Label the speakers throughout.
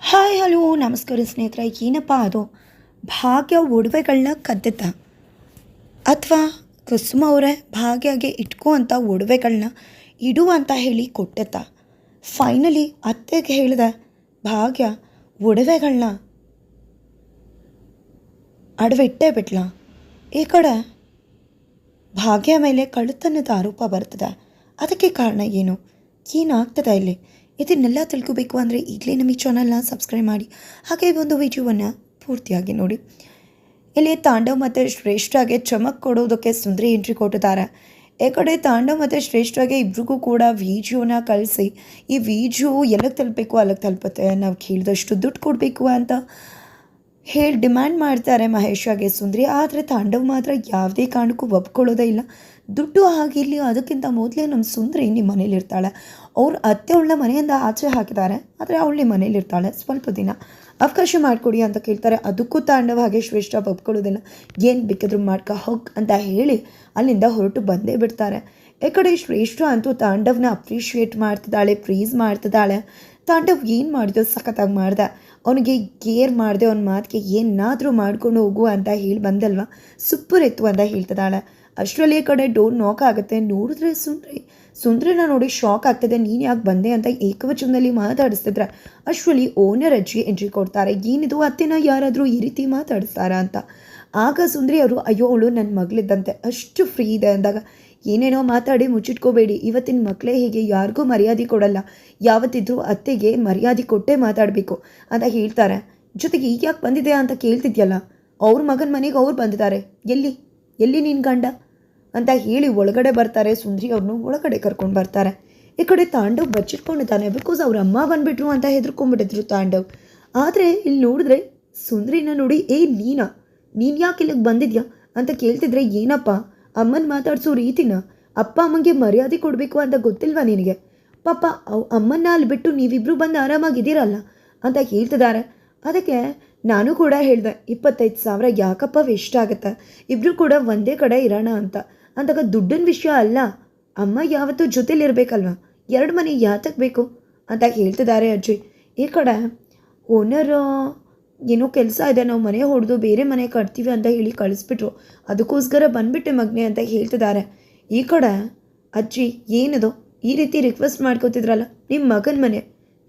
Speaker 1: Hi, hello, ನಮಸ್ಕಾರ ಸ್ನೇಹಿತರೆ, ಏನಪ್ಪ ಅದು? ಭಾಗ್ಯ ಒಡವೆಗಳನ್ನ ಕದ್ದಿದ್ದ. ಅಥವಾ ಕುಸುಮ ಅವರೇ ಭಾಗ್ಯಗೆ ಇಟ್ಕೋ ಅಂತ ಒಡವೆಗಳನ್ನ ಇಡು ಅಂತ ಹೇಳಿ ಕೊಟ್ಟಿದ್ದ. ಫೈನಲಿ ಅತ್ತೆಗೆ ಹೇಳಿದೆ, ಭಾಗ್ಯ ಒಡವೆಗಳನ್ನ ಅಡವಿಟ್ಟೇ ಬಿಟ್ಲ. ಈ ಕಡೆ ಭಾಗ್ಯ ಮೇಲೆ ಕಳ್ಳತನದ ಆರೋಪ ಬರ್ತದೆ. ಅದಕ್ಕೆ ಕಾರಣ ಏನು? ಏನಾಗ್ತದೆ ಇಲ್ಲಿ? ಇದನ್ನೆಲ್ಲ ತಿಳ್ಕೋಬೇಕು ಅಂದರೆ ಈಗಲೇ ನಮ್ಮ ಈ ಚಾನಲ್ನ ಸಬ್ಸ್ಕ್ರೈಬ್ ಮಾಡಿ. ಹಾಗೆ ಒಂದು ವಿಡಿಯೋವನ್ನು ಪೂರ್ತಿಯಾಗಿ ನೋಡಿ. ಇಲ್ಲಿ ತಾಂಡವ್ ಮತ್ತು ಶ್ರೇಷ್ಠಾಗೆ ಚಮಕ್ ಕೊಡೋದಕ್ಕೆ ಸುಂದರಿ ಎಂಟ್ರಿ ಕೊಟ್ಟಿದ್ದಾರೆ. ಈ ಕಡೆ ತಾಂಡವ್ ಮತ್ತು ಶ್ರೇಷ್ಠಾಗೆ ಇಬ್ರಿಗೂ ಕೂಡ ವಿಡಿಯೋನ ಕಳಿಸಿ. ಈ ವಿಡಿಯೋ ಎಲ್ಲಿಗೆ ತಲುಪಬೇಕು, ಅಲ್ಲಿಗೆ ತಲುಪುತ್ತೆ ನಾವು ಕೇಳಿದಷ್ಟು ದುಡ್ಡು ಕೊಡಬೇಕು ಅಂತ ಹೇಳಿ ಡಿಮ್ಯಾಂಡ್ ಮಾಡ್ತಾರೆ ಮಹೇಶಾಗೆ ಸುಂದರಿ. ಆದರೆ ತಾಂಡವ್ ಮಾತ್ರ ಯಾವುದೇ ಕಾರಣಕ್ಕೂ ಒಪ್ಕೊಳ್ಳೋದೇ ಇಲ್ಲ. ದುಡ್ಡು ಆಗಿರಲಿ ಅದಕ್ಕಿಂತ ಮೊದಲೇ ನಮ್ಮ ಸುಂದರಿ ನಿಮ್ಮ ಮನೇಲಿರ್ತಾಳೆ. ಅವ್ರ ಅತ್ತೆ ಅವಳನ್ನ ಮನೆಯಿಂದ ಆಚೆ ಹಾಕಿದ್ದಾರೆ ಆದರೆ ಅವಳು ಮನೇಲಿರ್ತಾಳೆ ಸ್ವಲ್ಪ ದಿನ. ಅವಕಾಶ ಮಾಡಿಕೊಡಿ ಅಂತ ಕೇಳ್ತಾರೆ. ಅದಕ್ಕೂ ತಾಂಡವ ಹಾಗೆ ಶ್ರೇಷ್ಠ ಒಪ್ಕೊಳ್ಳೋದಿಲ್ಲ ಏನು ಬೇಕಾದರೂ ಮಾಡ್ಕ, ಹೋಗ್ ಅಂತ ಹೇಳಿ ಅಲ್ಲಿಂದ ಹೊರಟು ಬಂದೇ ಬಿಡ್ತಾರೆ. ಈ ಕಡೆ ಶ್ರೇಷ್ಠ ಅಂತೂ ತಾಂಡವ್ನ ಅಪ್ರಿಷಿಯೇಟ್ ಮಾಡ್ತಿದ್ದಾಳೆ ಪ್ರೀಸ್ ಮಾಡ್ತಿದ್ದಾಳೆ. ತಾಂಡವ್ ಏನು ಮಾಡಿದೆ ಸಖತ್ತಾಗಿ ಮಾಡ್ದೆ. ಅವನಿಗೆ ಕೇರ್ ಮಾಡಿದೆ, ಅವ್ನ ಮಾತಿಗೆ ಏನಾದರೂ ಮಾಡ್ಕೊಂಡು ಹೋಗು ಅಂತ ಹೇಳಿ ಬಂದಲ್ವ? ಸೂಪರ್ ಇತ್ತು ಅಂತ ಹೇಳ್ತಿದ್ದಾಳೆ. ಅಷ್ಟರಲ್ಲಿ ಕಡೆ ಡೋರ್ ನಾಕ್ ಆಗುತ್ತೆ. ನೋಡಿದ್ರೆ ಸುಂದ್ರಿ. ಸುಂದ್ರಿನ ನೋಡಿ ಶಾಕ್ ಆಗ್ತದೆ. ನೀನು ಯಾಕೆ ಬಂದೆ ಅಂತ ಏಕವಚನದಲ್ಲಿ ಮಾತಾಡಿಸ್ತಿದ್ರೆ. ಅಷ್ಟರಲ್ಲಿ ಓನರ್ ಅಜ್ಜಿ ಎಂಟ್ರಿ ಕೊಡ್ತಾರೆ. ಏನಿದು? ಅತ್ತೆನ ಯಾರಾದರೂ ಈ ರೀತಿ ಮಾತಾಡಿಸ್ತಾರ ಅಂತ. ಆಗ ಸುಂದ್ರಿ ಅವರು, ಅಯ್ಯೋ, ಅವಳು ನನ್ನ ಮಗಳಿದ್ದಂತೆ. ಅಷ್ಟು ಫ್ರೀ ಇದೆ ಅಂದಾಗ, ಏನೇನೋ ಮಾತಾಡಿ ಮುಚ್ಚಿಟ್ಕೋಬೇಡಿ. ಇವತ್ತಿನ ಮಕ್ಕಳೇ ಹೀಗೆ ಯಾರಿಗೂ ಮರ್ಯಾದೆ ಕೊಡಲ್ಲ. ಯಾವತ್ತಿದ್ರೂ ಅತ್ತೆಗೆ ಮರ್ಯಾದೆ ಕೊಟ್ಟೇ ಮಾತಾಡಬೇಕು ಅಂತ ಹೇಳ್ತಾರೆ. ಜೊತೆಗೆ, ಈಗ ಯಾಕೆ ಬಂದಿದೆ ಅಂತ ಕೇಳ್ತಿದ್ಯಲ್ಲ. ಅವ್ರ ಮಗನ ಮನೆಗೆ ಅವ್ರು ಬಂದಿದ್ದಾರೆ. ಎಲ್ಲಿ? ಎಲ್ಲಿ ನಿನ್ನ ಗಂಡ? ಅಂತ ಹೇಳಿ ಒಳಗಡೆ ಬರ್ತಾರೆ. ಸುಂದ್ರಿ ಅವ್ರನ್ನು ಒಳಗಡೆ ಕರ್ಕೊಂಡು ಬರ್ತಾರೆ. ಈ ಕಡೆ ತಾಂಡವ್ ಬಚ್ಚಿಟ್ಕೊಂಡಿದ್ದಾನೆ ಬಿಕಾಸ್ ಅವ್ರ ಅಮ್ಮ ಬಂದ್ಬಿಟ್ರು ಅಂತ ಹೆದರ್ಕೊಂಡ್ಬಿಟ್ಟಿದ್ರು ತಾಂಡವ್. ಆದರೆ ಇಲ್ಲಿ ನೋಡಿದ್ರೆ ಸುಂದ್ರಿನ ನೋಡಿ, ಏ, ನೀನಾ? ನೀನು ಯಾಕೆ ಇಲ್ಲಿಗೆ ಬಂದಿದ್ಯಾ? ಅಂತ ಕೇಳ್ತಿದ್ರೆ, ಏನಪ್ಪ? ಅಮ್ಮನ ಮಾತಾಡ್ಸೋ ರೀತಿನ ಅಪ್ಪ ಅಮ್ಮಂಗೆ ಮರ್ಯಾದೆ ಕೊಡಬೇಕು ಅಂತ ಗೊತ್ತಿಲ್ವಾ ನಿನಗೆ? ಪಾಪ, ಅವ್ ಅಮ್ಮನ್ನ ಅಲ್ಲಿ ಬಿಟ್ಟು ನೀವಿಬ್ರು ಬಂದು ಆರಾಮಾಗಿದ್ದೀರಲ್ಲ? ಅಂತ ಹೇಳ್ತಿದ್ದಾರೆ ಅದಕ್ಕೆ ನಾನು ಕೂಡ ಹೇಳಿದೆ, ಇಪ್ಪತ್ತೈದು ಸಾವಿರ ಯಾಕಪ್ಪ ವೇಸ್ಟ್ ಆಗುತ್ತೆ? ಇಬ್ಬರು ಕೂಡ ಒಂದೇ ಕಡೆ ಇರೋಣ ಅಂತ. ಅಂದಾಗ ದುಡ್ಡಿನ ವಿಷಯ ಅಲ್ಲ, ಅಮ್ಮ ಯಾವತ್ತೂ ಜೊತೆಲಿರಬೇಕಲ್ವ? ಎರಡು ಮನೆ ಯಾತಕ್ಕೆ ಬೇಕು? ಅಂತ ಹೇಳ್ತಿದ್ದಾರೆ ಅಜ್ಜಿ. ಈ ಕಡೆ, ಓನರ್, ಏನೋ ಕೆಲಸ ಇದೆ, ನಾವು ಮನೆ ಹೊಡೆದು ಬೇರೆ ಮನೆ ಕಟ್ತೀವಿ ಅಂತ ಹೇಳಿ ಕಳಿಸ್ಬಿಟ್ರು. ಅದಕ್ಕೋಸ್ಕರ ಬಂದುಬಿಟ್ಟೆ ಮಗ್ನೆ ಅಂತ ಹೇಳ್ತಿದ್ದಾರೆ ಈ ಕಡೆ, ಅಜ್ಜಿ, ಏನದು? ಈ ರೀತಿ ರಿಕ್ವೆಸ್ಟ್ ಮಾಡ್ಕೋತಿದ್ರಲ್ಲ ನಿಮ್ಮ ಮಗನ ಮನೆ.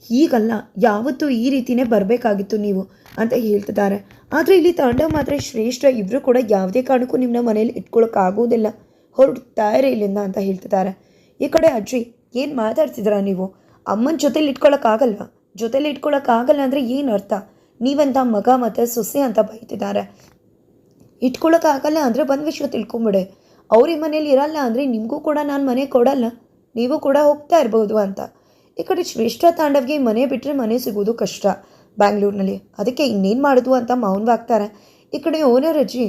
Speaker 1: ಹೀಗಲ್ಲ, ಯಾವತ್ತೂ ಈ ರೀತಿನೇ ಬರಬೇಕಾಗಿತ್ತು ನೀವು ಅಂತ ಹೇಳ್ತಿದ್ದಾರೆ ಆದರೆ ಇಲ್ಲಿ ತಂಡ ಮಾತ್ರ ಶ್ರೇಷ್ಠ ಇಬ್ಬರು ಕೂಡ ಯಾವುದೇ ಕಾರಣಕ್ಕೂ ನಿಮ್ಮನ್ನ ಮನೇಲಿ ಇಟ್ಕೊಳ್ಳೋಕ್ಕಾಗೋದಿಲ್ಲ ಹೊರಡ್ತಾರೆ ಇಲ್ಲಿಂದ ಅಂತ ಹೇಳ್ತಿದ್ದಾರೆ. ಈ ಕಡೆ ಅಜ್ಜಿ, ಏನು ಮಾತಾಡ್ತಿದ್ದೀರಾ ನೀವು? ಅಮ್ಮನ ಜೊತೆಲಿ ಇಟ್ಕೊಳ್ಳೋಕ್ಕಾಗಲ್ವಾ ಜೊತೆಲಿ ಇಟ್ಕೊಳ್ಳೋಕ್ಕಾಗಲ್ಲ ಅಂದರೆ ಏನು ಅರ್ಥ? ನೀವಂತ ಮಗ ಮತ್ತು ಸೊಸೆ ಅಂತ ಬೈತಿದ್ದಾರೆ. ಇಟ್ಕೊಳ್ಳೋಕ್ಕಾಗಲ್ಲ ಅಂದರೆ ಬಂದ ವಿಷಯ ತಿಳ್ಕೊಂಬಿಡೆ. ಅವ್ರ ಮನೇಲಿ ಇರಲ್ಲ ಅಂದರೆ ನಿಮಗೂ ಕೂಡ ನಾನು ಮನೆ ಕೊಡಲ್ಲ. ನೀವು ಕೂಡ ಹೋಗ್ತಾ ಇರ್ಬೋದು ಅಂತ. ಈ ಕಡೆ ಶ್ರೇಷ್ಠ ತಾಂಡವ್ಗೆ ಮನೆ ಬಿಟ್ಟರೆ ಮನೆ ಸಿಗೋದು ಕಷ್ಟ. ಬ್ಯಾಂಗ್ಳೂರಿನಲ್ಲಿ. ಅದಕ್ಕೆ ಇನ್ನೇನು ಮಾಡೋದು ಅಂತ ಮೌನವಾಗ್ತಾರೆ. ಈ ಕಡೆ ಓನರ್ ಅಜ್ಜಿ,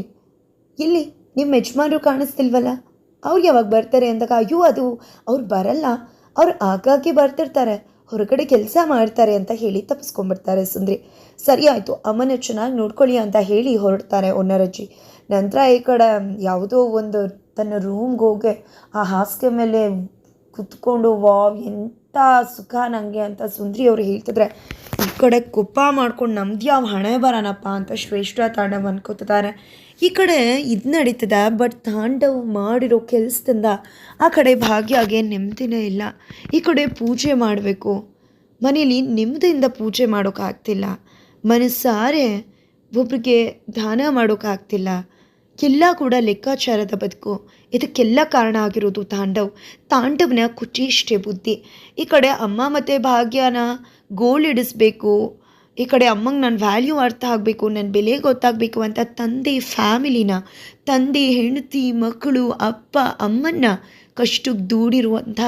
Speaker 1: ಇಲ್ಲಿ ನಿಮ್ಮ ಯಜಮಾನರು ಕಾಣಿಸ್ತಿಲ್ವಲ್ಲ? ಅವ್ರು ಯಾವಾಗ ಬರ್ತಾರೆ ಅಂದಾಗ, ಅಯ್ಯೋ, ಅದು ಅವ್ರು ಬರಲ್ಲ. ಅವ್ರು ಆಗಾಗ್ಗೆ ಬರ್ತಿರ್ತಾರೆ. ಹೊರಗಡೆ ಕೆಲಸ ಮಾಡ್ತಾರೆ ಅಂತ ಹೇಳಿ ತಪ್ಪಿಸ್ಕೊಂಡ್ಬಿಡ್ತಾರೆ ಸುಂದ್ರಿ. ಸರಿ ಆಯಿತು, ಅಮ್ಮನ ಚೆನ್ನಾಗಿ ನೋಡ್ಕೊಳ್ಳಿ ಅಂತ ಹೇಳಿ ಹೊರಡ್ತಾರೆ ಒನ್ನರಜ್ಜಿ ನಂತರ ಈ ಕಡೆ ಯಾವುದೋ ಒಂದು ತನ್ನ ರೂಮ್ಗೆ ಹೋಗಿ ಆ ಹಾಸಿಗೆ ಮೇಲೆ ಕುತ್ಕೊಂಡು, ವಾವ್, ಎಂಥ ಸುಖ ನನಗೆ ಅಂತ ಸುಂದ್ರಿ ಅವರು ಹೇಳ್ತಿದ್ರೆ ಈ ಕಡೆ ಕೊಪ್ಪ ಮಾಡ್ಕೊಂಡು ನಮ್ದು ಯಾವ ಹಣೆ ಬರೋಣಪ್ಪ ಅಂತ ಶ್ರೇಷ್ಠ ತಾಂಡವ್ ಅನ್ಕೋತಿದ್ದಾರೆ ಈ ಕಡೆ ಇದು ನಡೀತದೆ ಬಟ್ ತಾಂಡವ್ ಮಾಡಿರೋ ಕೆಲಸದಿಂದ ಆ ಕಡೆ ಭಾಗ್ಯಾಗೆ ನೆಮ್ಮದಿನೇ ಇಲ್ಲ. ಈ ಕಡೆ ಪೂಜೆ ಮಾಡಬೇಕು. ಮನೇಲಿ ನೆಮ್ಮದಿಯಿಂದ ಪೂಜೆ ಮಾಡೋಕ್ಕಾಗ್ತಿಲ್ಲ ಮನಸ್ಸಾರೆ ಒಬ್ರಿಗೆ ದಾನ ಮಾಡೋಕ್ಕಾಗ್ತಿಲ್ಲ ಎಲ್ಲ ಕೂಡ ಲೆಕ್ಕಾಚಾರದ ಬದುಕು. ಇದಕ್ಕೆಲ್ಲ ಕಾರಣ ಆಗಿರೋದು ತಾಂಡವ್. ತಾಂಡವನ ಕುಚಿಷ್ಟೇ ಬುದ್ಧಿ. ಈ ಕಡೆ ಅಮ್ಮ ಮತ್ತು ಭಾಗ್ಯನ ಗೋಳಿಡಿಸ್ಬೇಕು ಈ ಕಡೆ ಅಮ್ಮಂಗೆ ನನ್ನ ವ್ಯಾಲ್ಯೂ ಅರ್ಥ ಆಗಬೇಕು ನನ್ನ ಬೆಲೆ ಗೊತ್ತಾಗಬೇಕು ಅಂತ ತಂದೆ ಫ್ಯಾಮಿಲಿನ ತಂದೆ ಹೆಂಡತಿ, ಮಕ್ಕಳು, ಅಪ್ಪ, ಅಮ್ಮನ್ನ ಕಷ್ಟಕ್ಕೆ ದೂಡಿರುವಂಥ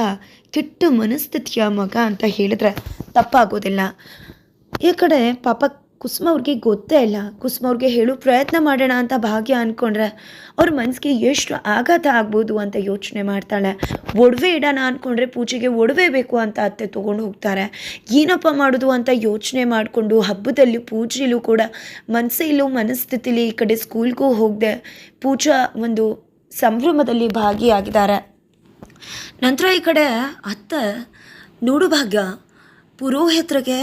Speaker 1: ಕೆಟ್ಟ ಮನಸ್ಥಿತಿಯ ಮಗ ಅಂತ ಹೇಳಿದ್ರೆ ತಪ್ಪಾಗೋದಿಲ್ಲ. ಈ ಕಡೆ ಪಾಪ ಕುಸುಮ ಅವ್ರಿಗೆ ಗೊತ್ತೇ ಇಲ್ಲ. ಕುಸುಮ ಅವ್ರಿಗೆ ಹೇಳೋ ಪ್ರಯತ್ನ ಮಾಡೋಣ ಅಂತ ಭಾಗ್ಯ ಅಂದ್ಕೊಂಡ್ರೆ ಅವ್ರ ಮನಸ್ಸಿಗೆ ಎಷ್ಟು ಆಘಾತ ಆಗ್ಬೋದು ಅಂತ ಯೋಚನೆ ಮಾಡ್ತಾಳೆ. ಒಡವೆ ಇಡೋಣ ಅಂದ್ಕೊಂಡ್ರೆ ಪೂಜೆಗೆ ಒಡವೆ ಬೇಕು ಅಂತ ಅತ್ತೆ ತೊಗೊಂಡು ಹೋಗ್ತಾರೆ. ಏನಪ್ಪ ಮಾಡೋದು ಅಂತ ಯೋಚನೆ ಮಾಡಿಕೊಂಡು ಹಬ್ಬದಲ್ಲಿ ಪೂಜೆಯಲ್ಲೂ ಕೂಡ ಮನಸ್ಸಿಲ್ಲೂ ಮನಸ್ಥಿತಿಲಿ ಈ ಕಡೆ ಸ್ಕೂಲ್ಗೂ ಹೋಗದೆ ಪೂಜಾ ಒಂದು ಸಂಭ್ರಮದಲ್ಲಿ ಭಾಗಿಯಾಗಿದ್ದಾರೆ. ನಂತರ ಈ ಕಡೆ ಅತ್ತೆ, ನೋಡು ಭಾಗ್ಯ, ಪುರೋಹಿತರಿಗೆ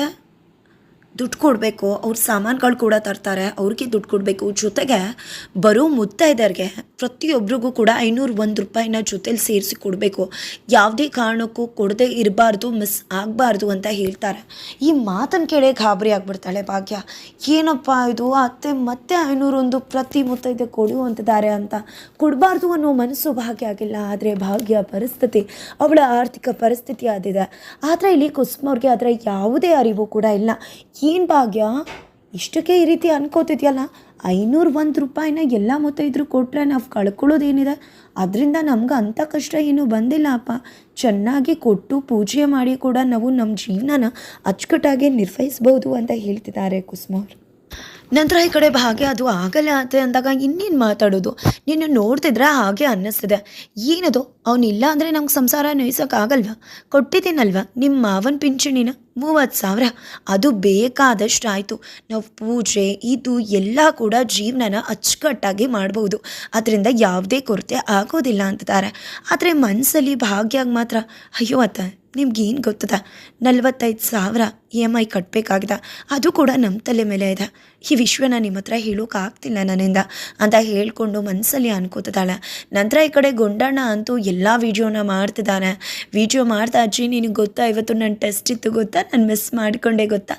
Speaker 1: ದುಡ್ಡು ಕೊಡಬೇಕು, ಅವ್ರ ಸಾಮಾನುಗಳು ಕೂಡ ತರ್ತಾರೆ, ಅವ್ರಿಗೆ ದುಡ್ಡು ಕೊಡಬೇಕು. ಜೊತೆಗೆ ಬರೋ ಮುತ್ತೈದರಿಗೆ ಪ್ರತಿಯೊಬ್ಬರಿಗೂ ಕೂಡ ಐನೂರು ಒಂದು ರೂಪಾಯಿನ ಜೊತೇಲಿ ಸೇರಿಸಿ ಕೊಡಬೇಕು. ಯಾವುದೇ ಕಾರಣಕ್ಕೂ ಕೊಡದೆ ಇರಬಾರ್ದು, ಮಿಸ್ ಆಗಬಾರ್ದು ಅಂತ ಹೇಳ್ತಾರೆ. ಈ ಮಾತನ್ನು ಕೇಳಿ ಗಾಬರಿ ಆಗಿಬಿಡ್ತಾಳೆ ಭಾಗ್ಯ. ಏನಪ್ಪ ಇದು? ಅತ್ತೆ ಮತ್ತೆ ಐನೂರೊಂದು ಪ್ರತಿ ಮುತ್ತೈದೆ ಕೊಡು ಅಂತಿದ್ದಾರೆ ಅಂತ. ಕೊಡಬಾರ್ದು ಅನ್ನೋ ಮನಸ್ಸು ಭಾಗ್ಯ ಆಗಿಲ್ಲ. ಆದರೆ ಭಾಗ್ಯ ಪರಿಸ್ಥಿತಿ ಅವಳ ಆರ್ಥಿಕ ಪರಿಸ್ಥಿತಿ ಆದಿದೆ ಆದರೆ ಇಲ್ಲಿ ಕುಸುಮವ್ರಿಗೆ ಅದರ ಯಾವುದೇ ಅರಿವು ಕೂಡ ಇಲ್ಲ. ಏನು ಭಾಗ್ಯ? ಇಷ್ಟಕ್ಕೆ ಈ ರೀತಿ ಅನ್ಕೋತಿದ್ಯಲ್ಲ? ಐನೂರು ಒಂದು ರೂಪಾಯಿನ ಎಲ್ಲ ಮುತ್ತೈದ್ರು ಕೊಟ್ಟರೆ ನಾವು ಕಳ್ಕೊಳ್ಳೋದೇನಿದೆ? ಅದರಿಂದ ನಮ್ಗೆ ಅಂಥ ಕಷ್ಟ ಏನೂ ಬಂದಿಲ್ಲ ಅಪ್ಪ. ಚೆನ್ನಾಗಿ ಕೊಟ್ಟು ಪೂಜೆ ಮಾಡಿ ಕೂಡ ನಾವು ನಮ್ಮ ಜೀವನನ ಅಚ್ಚುಕಟ್ಟಾಗಿ ನಿರ್ವಹಿಸ್ಬೋದು ಅಂತ ಹೇಳ್ತಿದ್ದಾರೆ ಕುಸುಮವ್ರು ನಂತರ ಈ ಕಡೆ ಭಾಗ್ಯ ಅದು ಆಗಲ್ಲ ಅಂತ ಅಂದಾಗ ಇನ್ನೇನು ಮಾತಾಡೋದು? ನೀನು ನೋಡ್ತಿದ್ರೆ ಹಾಗೆ ಅನ್ನಿಸ್ತಿದೆ. ಏನದು? ಅವನಿಲ್ಲ ಅಂದರೆ ನಮ್ಗೆ ಸಂಸಾರ ನೋಯಿಸೋಕ್ಕಾಗಲ್ವ ಕೊಟ್ಟಿದ್ದೀನಲ್ವ? ನಿಮ್ಮ ಮಾವನ ಪಿಂಚಣಿನ? ಮೂವತ್ತು ಸಾವಿರ? ಅದು ಬೇಕಾದಷ್ಟು ಆಯಿತು. ನಾವು ಪೂಜೆ, ಇದು ಎಲ್ಲ ಕೂಡ ಜೀವನನ ಅಚ್ಚುಕಟ್ಟಾಗಿ ಮಾಡ್ಬೋದು. ಅದರಿಂದ ಯಾವುದೇ ಕೊರತೆ ಆಗೋದಿಲ್ಲ ಅಂತಾರೆ ಆದರೆ ಮನಸ್ಸಲ್ಲಿ ಭಾಗ್ಯಾಗ ಮಾತ್ರ. ಅಯ್ಯೋ ಅತ್ತ. ನಿಮ್ಗೇನು ಗೊತ್ತದ? ನಲ್ವತ್ತೈದು ಸಾವಿರ ಇ ಎಂ ಐ ಕಟ್ಟಬೇಕಾಗಿದೆ ಅದು ಕೂಡ ನಮ್ಮ ತಲೆ ಮೇಲೆ ಇದೆ. ಈ ವಿಶ್ವನ ನಿಮ್ಮ ಹತ್ರ ಹೇಳೋಕ್ಕಾಗ್ತಿಲ್ಲ ನನ್ನಿಂದ. ಅಂತ ಹೇಳ್ಕೊಂಡು ಮನಸ್ಸಲ್ಲಿ ಅನ್ಕೋತಿದ್ದಾಳೆ. ನಂತರ ಈ ಕಡೆ ಗೊಂಡಣ್ಣ ಅಂತೂ ಎಲ್ಲ ವೀಡಿಯೋನ ಮಾಡ್ತಿದ್ದಾನೆ. ವೀಡಿಯೋ ಮಾಡ್ತಾ ಅಜ್ಜಿ, ನಿನಗೆ ಗೊತ್ತಾ? ಇವತ್ತು ನನ್ನ ಟೆಸ್ಟ್ ಇತ್ತು ಗೊತ್ತಾ? ನಾನು ಮಿಸ್ ಮಾಡಿಕೊಂಡೆ ಗೊತ್ತಾ?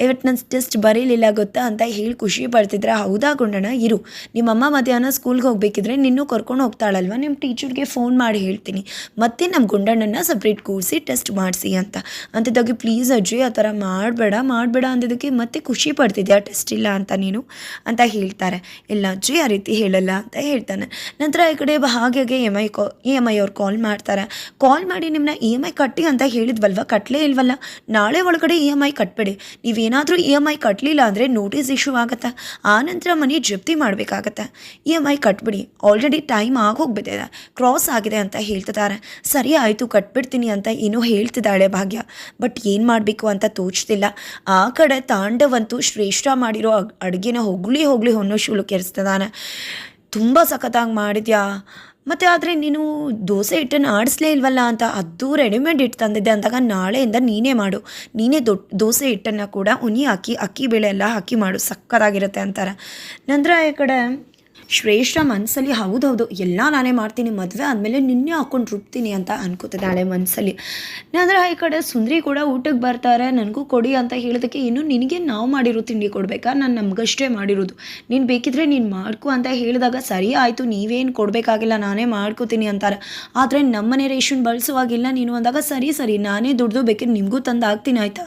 Speaker 1: ಇವತ್ತು ನನ್ನ ಟೆಸ್ಟ್ ಬರೀಲಿಲ್ಲ ಗೊತ್ತಾ ಅಂತ ಹೇಳಿ ಖುಷಿ ಪಡ್ತಿದ್ರೆ, ಹೌದಾ ಗುಂಡಣ್ಣ? ಇರು. ನಿಮ್ಮಮ್ಮ ಮಧ್ಯಾಹ್ನ ಸ್ಕೂಲ್ಗೆ ಹೋಗ್ಬೇಕಿದ್ರೆ ನಿನ್ನೂ ಕರ್ಕೊಂಡು ಹೋಗ್ತಾಳಲ್ವ? ನಿಮ್ಮ ಟೀಚರ್ಗೆ ಫೋನ್ ಮಾಡಿ ಹೇಳ್ತೀನಿ. ಮತ್ತೆ ನಮ್ಮ ಗುಂಡಣ್ಣನ ಸಪ್ರೇಟ್ ಕೂರಿಸಿ ಟೆಸ್ಟ್ ಮಾಡಿಸಿ ಅಂತ. ಅಂತಿದ್ದಾಗೆ ಪ್ಲೀಸ್ ಅಜ್ಜಿ, ಆ ಥರ ಮಾಡಬೇಡ ಮಾಡಬೇಡ ಅಂದಿದ್ದಕ್ಕೆ ಮತ್ತೆ ಖುಷಿ ಪಡ್ತಿದ್ಯಾ? ಟೆಸ್ಟ್ ಇಲ್ಲ ಅಂತ ನೀನು? ಅಂತ ಹೇಳ್ತಾರೆ. ಇಲ್ಲ ಅಜ್ಜಿ, ಆ ರೀತಿ ಹೇಳಲ್ಲ ಅಂತ ಹೇಳ್ತಾನೆ. ನಂತರ ಈ ಕಡೆ ಹಾಗೆ ಎಂ ಐ ಕಾ ಇ ಎಂ ಐ ಅವ್ರು ಕಾಲ್ ಮಾಡ್ತಾರೆ. ಕಾಲ್ ಮಾಡಿ ನಿಮ್ಮನ್ನ ಇ ಎಂ ಐ ಕಟ್ಟಿ ಅಂತ ಹೇಳಿದ್ವಲ್ವ? ಕಟ್ಟಲೇ ಇಲ್ವಲ್ಲ? ನಾಳೆ ಒಳಗಡೆ ಇ ಎಂ ಐ ಕಟ್ಬೇಡಿ. ನೀವೇನಾದರೂ ಇ ಎಂ ಐ ಕಟ್ಟಲಿಲ್ಲ ಅಂದರೆ ನೋಟಿಸ್ ಇಶ್ಯೂ ಆಗುತ್ತೆ? ಆನಂತರ ಮನೆ ಜಪ್ತಿ ಮಾಡಬೇಕಾಗತ್ತೆ? ಇ ಎಂ ಐ ಕಟ್ಬಿಡಿ, ಆಲ್ರೆಡಿ ಟೈಮ್ ಆಗೋಗ್ಬಿಟ್ಟಿದೆ, ಕ್ರಾಸ್ ಆಗಿದೆ ಅಂತ ಹೇಳ್ತಿದ್ದಾರೆ. ಸರಿ ಆಯಿತು, ಕಟ್ಬಿಡ್ತೀನಿ ಅಂತ ಏನೋ ಹೇಳ್ತಿದ್ದಾಳೆ ಭಾಗ್ಯ. ಬಟ್ ಏನು ಮಾಡಬೇಕು ಅಂತ ತೋಚ್ತಿಲ್ಲ. ಆ ಕಡೆ ತಾಂಡವಂತೂ ಶ್ರೇಷ್ಠ ಮಾಡಿರೋ ಅಡುಗೆನ ಹೊಗಳಿ ಹೋಗಲಿ ಹೊನ್ನೋ ಶೂಲು ಕೆರೆಸ್ತಿದ್ದಾನೆ. ತುಂಬ ಸಖತ್ತಾಗಿ ಮಾಡಿದ್ಯಾ? ಮತ್ತು ಆದರೆ ನೀನು ದೋಸೆ ಹಿಟ್ಟನ್ನು ಆಡಿಸ್ಲೇ ಇಲ್ವಲ್ಲ ಅಂತ ಅದು ರೆಡಿಮೇಡ್ ಹಿಟ್ಟು ತಂದಿದ್ದೆ ಅಂದಾಗ ನಾಳೆಯಿಂದ ನೀನೇ ಮಾಡು. ನೀನೇ ದೊಡ್ಡ ದೋಸೆ ಹಿಟ್ಟನ್ನು ಕೂಡ ಉನಿ ಹಾಕಿ, ಅಕ್ಕಿ ಬೇಳೆ ಎಲ್ಲ ಹಾಕಿ ಮಾಡು. ಸಕ್ಕತ್ತಾಗಿರುತ್ತೆ ಅಂತಾರೆ. ನಂತರ ಈ ಕಡೆ ಶ್ರೇಷ್ಠ ಮನಸ್ಸಲ್ಲಿ ಹೌದು ಎಲ್ಲ ನಾನೇ ಮಾಡ್ತೀನಿ, ಮದುವೆ ಆದಮೇಲೆ ನಿನ್ನೆ ಹಾಕೊಂಡು ರುಬ್ತೀನಿ ಅಂತ ಅನ್ಕೋತಿದ್ದಾಳೆ ಮನಸ್ಸಲ್ಲಿ ಅಂದರೆ ಈ ಕಡೆ ಸುಂದ್ರಿ ಕೂಡ ಊಟಕ್ಕೆ ಬರ್ತಾರೆ, ನನಗೂ ಕೊಡಿ ಅಂತ ಹೇಳಿದಕ್ಕೆ ಇನ್ನು ನಿನಗೆ ನಾವು ಮಾಡಿರೋ ತಿಂಡಿ ಕೊಡಬೇಕಾ? ನಾನು ನಮಗಷ್ಟೇ ಮಾಡಿರೋದು. ನೀನು ಬೇಕಿದ್ರೆ ನೀನು ಮಾಡ್ಕೊ ಅಂತ ಹೇಳಿದಾಗ ಸರಿ ಆಯಿತು, ನೀವೇನು ಕೊಡಬೇಕಾಗಿಲ್ಲ, ನಾನೇ ಮಾಡ್ಕೋತೀನಿ ಅಂತಾರೆ. ಆದರೆ ನಮ್ಮನೆ ರೇಷನ್ ಬಳಸುವಾಗಿಲ್ಲ ನೀನು ಅಂದಾಗ ಸರಿ ಸರಿ, ನಾನೇ ದುಡ್ದು ಬೇಕಿದ್ರೆ ನಿಮಗೂ ತಂದು ಹಾಕ್ತೀನಿ, ಆಯಿತಾ?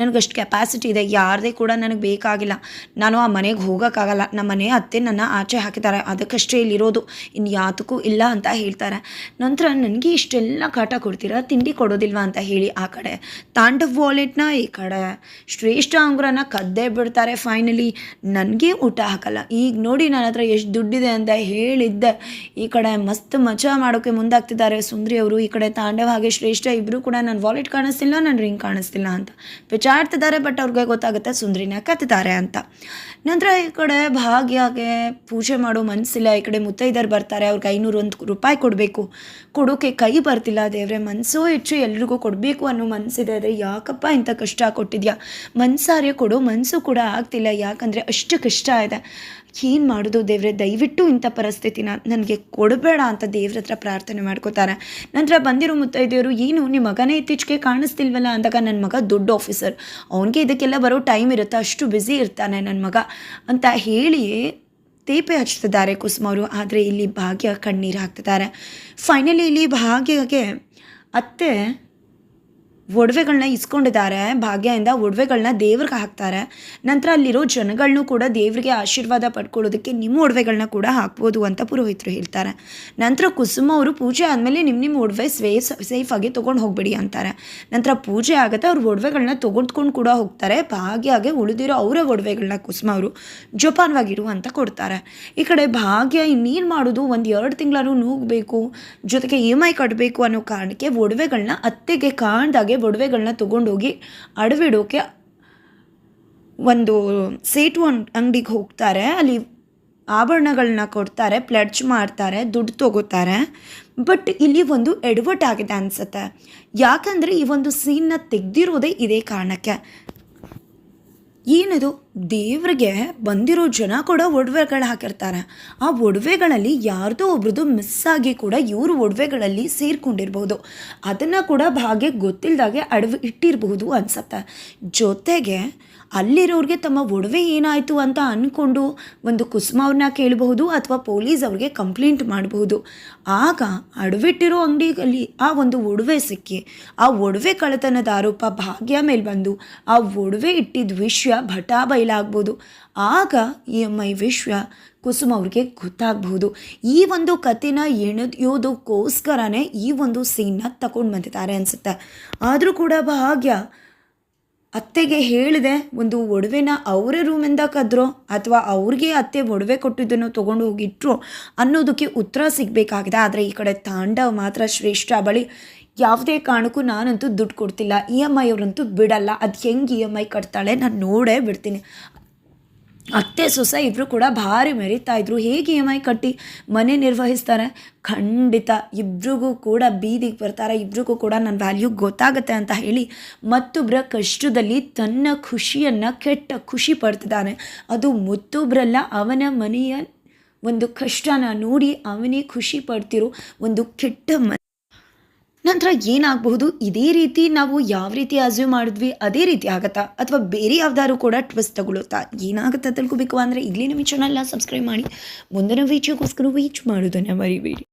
Speaker 1: ನನಗಷ್ಟು ಕೆಪಾಸಿಟಿ ಇದೆ, ಯಾರದೇ ಕೂಡ ನನಗೆ ಬೇಕಾಗಿಲ್ಲ. ನಾನು ಆ ಮನೆಗೆ ಹೋಗೋಕ್ಕಾಗಲ್ಲ. ನಮ್ಮ ಮನೆ ಅತ್ತೆ ನನ್ನ ಆಚೆ ಹಾಕಿದ್ದಾರೆ. ಅದಕ್ಕಷ್ಟೇ ಇಲ್ಲಿರೋದು. ಇನ್ನು ಯಾತಕ್ಕೂ ಇಲ್ಲ ಅಂತ ಹೇಳ್ತಾರೆ. ನಂತರ ನನಗೆ ಇಷ್ಟೆಲ್ಲ ಕಾಟ ಕೊಡ್ತೀರಾ? ತಿಂಡಿ ಕೊಡೋದಿಲ್ವಾ ಅಂತ ಹೇಳಿ ಆ ಕಡೆ. ತಾಂಡವ್ ವಾಲೆಟ್ನ ಈ ಕಡೆ. ಶ್ರೇಷ್ಠ ಅಂಗುರನ ಕದ್ದೇ ಬಿಡ್ತಾರೆ ಫೈನಲಿ ನನಗೆ ಊಟ ಹಾಕಲ್ಲ. ಈಗ ನೋಡಿ ನನ್ನ ಹತ್ರ ಎಷ್ಟು ದುಡ್ಡಿದೆ ಅಂತ ಹೇಳಿದ್ದೆ. ಈ ಕಡೆ ಮಸ್ತ್ ಮಜಾ ಮಾಡೋಕ್ಕೆ ಮುಂದಾಗ್ತಿದ್ದಾರೆ. ಸುಂದ್ರಿ ಅವರು ಈ ಕಡೆ ತಾಂಡವ್ ಹಾಗೆ ಶ್ರೇಷ್ಠ ಇಬ್ಬರು ಕೂಡ ನನ್ನ ವಾಲೆಟ್ ಕಾಣಿಸ್ತಿಲ್ಲ ನನ್ನ ರಿಂಗ್ ಕಾಣಿಸ್ತಿಲ್ಲ ಅಂತ. ವಿಚಾರ್ತಿದ್ದಾರೆ ಬಟ್ ಅವ್ರಿಗೆ ಗೊತ್ತಾಗುತ್ತೆ ಸುಂದ್ರಿನ ಕತ್ತಿದ್ದಾರೆ ಅಂತ. ನಂತರ ಈ ಕಡೆ ಭಾಗ್ಯಗೆ ಪೂಜೆ ಮಾಡೋ ಮನಸ್ಸಿಲ್ಲ ಈ ಕಡೆ ಮುತ್ತೈದರು ಬರ್ತಾರೆ, ಅವ್ರಿಗೆ ಐನೂರು ರೂಪಾಯಿ ಕೊಡಬೇಕು. ಕೊಡೋಕೆ ಕೈ ಬರ್ತಿಲ್ಲ, ದೇವ್ರೆ ಮನಸ್ಸೋ ಹೆಚ್ಚು ಎಲ್ರಿಗೂ ಕೊಡಬೇಕು ಅನ್ನೋ ಮನಸ್ಸಿದೆ ಆದರೆ ಯಾಕಪ್ಪ ಇಂಥ ಕಷ್ಟ ಕೊಟ್ಟಿದ್ಯಾ? ಮನ್ಸಾರೆ ಕೊಡೋ ಮನಸ್ಸು ಕೂಡ ಆಗ್ತಿಲ್ಲ. ಯಾಕಂದರೆ ಅಷ್ಟು ಕಷ್ಟ ಇದೆ. ಏನು ಮಾಡೋದು ದೇವರೇ? ದಯವಿಟ್ಟು ಇಂಥ ಪರಿಸ್ಥಿತಿನ ನನಗೆ ಕೊಡಬೇಡ ಅಂತ ದೇವ್ರ ಹತ್ರ ಪ್ರಾರ್ಥನೆ ಮಾಡ್ಕೋತಾರೆ. ನಂತರ ಬಂದಿರೋ ಮುತ್ತೈದೆಯವರು ಏನು ನಿಮ್ಮ ಮಗನೇ ಇತ್ತೀಚೆಗೆ ಕಾಣಿಸ್ತಿಲ್ವಲ್ಲ? ಅಂದಾಗ ನನ್ನ ಮಗ ದೊಡ್ಡ ಆಫೀಸರ್ ಅವನಿಗೆ ಇದಕ್ಕೆಲ್ಲ ಬರೋ ಟೈಮ್ ಇರುತ್ತೆ? ಅಷ್ಟು ಬ್ಯುಸಿ ಇರ್ತಾನೆ ನನ್ನ ಮಗ. ಅಂತ ಹೇಳಿ ತೇಪೆ ಹಚ್ತಿದ್ದಾರೆ ಕುಸುಮವರು ಆದರೆ ಇಲ್ಲಿ ಭಾಗ್ಯ ಕಣ್ಣೀರು ಹಾಕ್ತಿದ್ದಾರೆ. ಫೈನಲಿ ಇಲ್ಲಿ ಭಾಗ್ಯಗೆ ಅತ್ತೆ ಒಡವೆಗಳನ್ನ ಇಸ್ಕೊಂಡಿದ್ದಾರೆ, ಭಾಗ್ಯದಿಂದ ಒಡವೆಗಳನ್ನ ದೇವ್ರಿಗೆ ಹಾಕ್ತಾರೆ. ನಂತರ ಅಲ್ಲಿರೋ ಜನಗಳನ್ನೂ ಕೂಡ ದೇವರಿಗೆ ಆಶೀರ್ವಾದ ಪಡ್ಕೊಳ್ಳೋದಕ್ಕೆ ನಿಮ್ಮ ಒಡವೆಗಳನ್ನ ಕೂಡ ಹಾಕ್ಬೋದು ಅಂತ ಪುರೋಹಿತರು ಹೇಳ್ತಾರೆ. ನಂತರ ಕುಸುಮ ಅವರು ಪೂಜೆ ಆದಮೇಲೆ ನಿಮ್ಮ ನಿಮ್ಮ ಒಡವೆ ಸೇಫ್ ಸೇಫಾಗಿ ತೊಗೊಂಡು ಹೋಗ್ಬೇಡಿ ಅಂತಾರೆ. ನಂತರ ಪೂಜೆ ಆಗುತ್ತೆ, ಅವ್ರ ಒಡವೆಗಳನ್ನ ತೊಗೊಂಡ್ಕೊಂಡು ಕೂಡ ಹೋಗ್ತಾರೆ. ಭಾಗ್ಯಗೆ ಉಳಿದಿರೋ ಅವರ ಒಡವೆಗಳನ್ನ ಕುಸುಮ ಅವರು ಜೋಪಾನವಾಗಿಡು ಅಂತ ಕೊಡ್ತಾರೆ. ಈ ಕಡೆ ಭಾಗ್ಯ ಇನ್ನೇನು ಮಾಡೋದು? ಒಂದು ಎರಡು ತಿಂಗಳಾದ್ರೂ ನೂಗಬೇಕು, ಜೊತೆಗೆ ಇ ಎಂ ಐ ಕಟ್ಟಬೇಕು ಅನ್ನೋ ಕಾರಣಕ್ಕೆ ಒಡವೆಗಳನ್ನ ಅತ್ತೆಗೆ ಕಾಣ್ದಾಗೆ ಒಡವೆಗಳನ್ನ ತೊಗೊಂಡೋಗಿ ಅಡವಿಡೋಕೆ ಒಂದು ಸೇಟು ಅಂಗಡಿಗೆ ಹೋಗ್ತಾರೆ. ಅಲ್ಲಿ ಆಭರಣಗಳನ್ನ ಕೊಡ್ತಾರೆ, ಪ್ಲಡ್ಜ್ ಮಾಡ್ತಾರೆ, ದುಡ್ಡು ತಗೋತಾರೆ. ಬಟ್ ಇಲ್ಲಿ ಒಂದು ಎಡವಟ್ ಆಗಿದೆ ಅನಿಸುತ್ತೆ. ಯಾಕಂದರೆ ಈ ಒಂದು ಸೀನ್ನ ತೆಗೆದಿರೋದೇ ಇದೇ ಕಾರಣಕ್ಕೆ. ಏನದು? ದೇವ್ರಿಗೆ ಬಂದಿರೋ ಜನ ಕೂಡ ಒಡವೆಗಳು ಹಾಕಿರ್ತಾರೆ. ಆ ಒಡವೆಗಳಲ್ಲಿ ಯಾರ್ದೋ ಒಬ್ರದ್ದು ಮಿಸ್ ಆಗಿ ಕೂಡ ಇವರು ಒಡವೆಗಳಲ್ಲಿ ಸೇರ್ಕೊಂಡಿರ್ಬೋದು. ಅದನ್ನು ಕೂಡ ಭಾಗ್ಯ ಗೊತ್ತಿಲ್ಲದಾಗೆ ಅಡವಿ ಇಟ್ಟಿರಬಹುದು ಅನಿಸುತ್ತೆ. ಜೊತೆಗೆ ಅಲ್ಲಿರೋರಿಗೆ ತಮ್ಮ ಒಡವೆ ಏನಾಯಿತು ಅಂತ ಅಂದ್ಕೊಂಡು ಒಂದು ಕುಸುಮವ್ರನ್ನ ಕೇಳಬಹುದು ಅಥವಾ ಪೊಲೀಸ್ ಅವ್ರಿಗೆ ಕಂಪ್ಲೇಂಟ್ ಮಾಡಬಹುದು. ಆಗ ಅಡವಿಟ್ಟಿರೋ ಅಂಗಡಿಯಲ್ಲಿ ಆ ಒಂದು ಒಡವೆ ಸಿಕ್ಕಿ, ಆ ಒಡವೆ ಕಳ್ಳತನದ ಆರೋಪ ಭಾಗ್ಯ ಮೇಲೆ ಬಂದು, ಆ ಒಡವೆ ಇಟ್ಟಿದ್ದ ವಿಷಯ ಭಟಾ ಆಗ್ಬೋದು ಆಗ ಈ ಐ ವಿಶ್ವ ಕುಸುಮ ಅವ್ರಿಗೆ ಗೊತ್ತಾಗ್ಬೋದು ಈ ಒಂದು ಕಥೆನ ಎಣೆಯೋದಕ್ಕೋಸ್ಕರನೇ ಈ ಒಂದು ಸೀನ್ನ ತಗೊಂಡು ಬಂದಿದ್ದಾರೆ ಅನಿಸುತ್ತೆ. ಆದರೂ ಕೂಡ ಭಾಗ್ಯ ಅತ್ತೆಗೆ ಹೇಳಿದೆ, ಒಂದು ಒಡವೆನ ಅವರ ರೂಮಿಂದ ಕದ್ರೋ ಅಥವಾ ಅವ್ರಿಗೆ ಅತ್ತೆ ಒಡವೆ ಕೊಟ್ಟಿದ್ದನ್ನು ತೊಗೊಂಡು ಹೋಗಿಟ್ರು ಅನ್ನೋದಕ್ಕೆ ಉತ್ತರ ಸಿಗಬೇಕಾಗಿದೆ. ಆದರೆ ಈ ಕಡೆ ತಾಂಡವ್ ಮಾತ್ರ ಶ್ರೇಷ್ಠ ಬಳಿ ಯಾವುದೇ ಕಾರಣಕ್ಕೂ ನಾನಂತೂ ದುಡ್ಡು ಕೊಡ್ತಿಲ್ಲ. ಇ ಎಂ ಐ ಅವರಂತೂ ಬಿಡಲ್ಲ. ಅದು ಹೆಂಗೆ ಇ ಎಂ ಐ ಕಟ್ತಾಳೆ ನಾನು ನೋಡೇ ಬಿಡ್ತೀನಿ. ಅತ್ತೆ, ಸೊಸೆ ಇಬ್ಬರು ಕೂಡ ಭಾರಿ ಮೆರಿತಾ ಇದ್ರು. ಹೇಗೆ ಇ ಎಂ ಐ ಕಟ್ಟಿ ಮನೆ ನಿರ್ವಹಿಸ್ತಾರೆ? ಖಂಡಿತ. ಇಬ್ರಿಗೂ ಕೂಡ ಬೀದಿಗೆ ಬರ್ತಾರೆ. ಇಬ್ರಿಗೂ ಕೂಡ ನನ್ನ ವ್ಯಾಲ್ಯೂ ಗೊತ್ತಾಗುತ್ತೆ ಅಂತ ಹೇಳಿ ಮತ್ತೊಬ್ಬರ ಕಷ್ಟದಲ್ಲಿ ತನ್ನ ಖುಷಿಯನ್ನು ಕೆಟ್ಟ ಖುಷಿ ಪಡ್ತಿದ್ದಾನೆ. ಅದು ಮತ್ತೊಬ್ಬರಲ್ಲ ಅವನ ಮನೆಯ ಒಂದು ಕಷ್ಟನ ನೋಡಿ ಅವನೇ ಖುಷಿ ಪಡ್ತಿರೋ ಒಂದು ಕೆಟ್ಟ ಮ ನಂತರ ಏನಾಗಬಹುದು? ಇದೇ ರೀತಿ ನಾವು ಯಾವ ರೀತಿ ಅಸ್ಯೂ ಮಾಡಿದ್ವಿ? ಅದೇ ರೀತಿ ಆಗತ್ತಾ? ಅಥವಾ ಬೇರೆ ಯಾವ್ದಾದ್ರು ಕೂಡ ಟ್ವಿಸ್ಟ್ ತಗೊಳುತ್ತಾ ಏನಾಗುತ್ತೆ ತಿಳ್ಕೊಬೇಕು ಅಂದರೆ ಇಲ್ಲಿ ನಮ್ಮ ಚಾನಲ್ನ ಸಬ್ಸ್ಕ್ರೈಬ್ ಮಾಡಿ. ಮುಂದಿನ ವೀಡಿಯೋಗೋಸ್ಕರ ವೀಚ್ ಮಾಡೋದನ್ನು ಮರಿಬೇಡಿ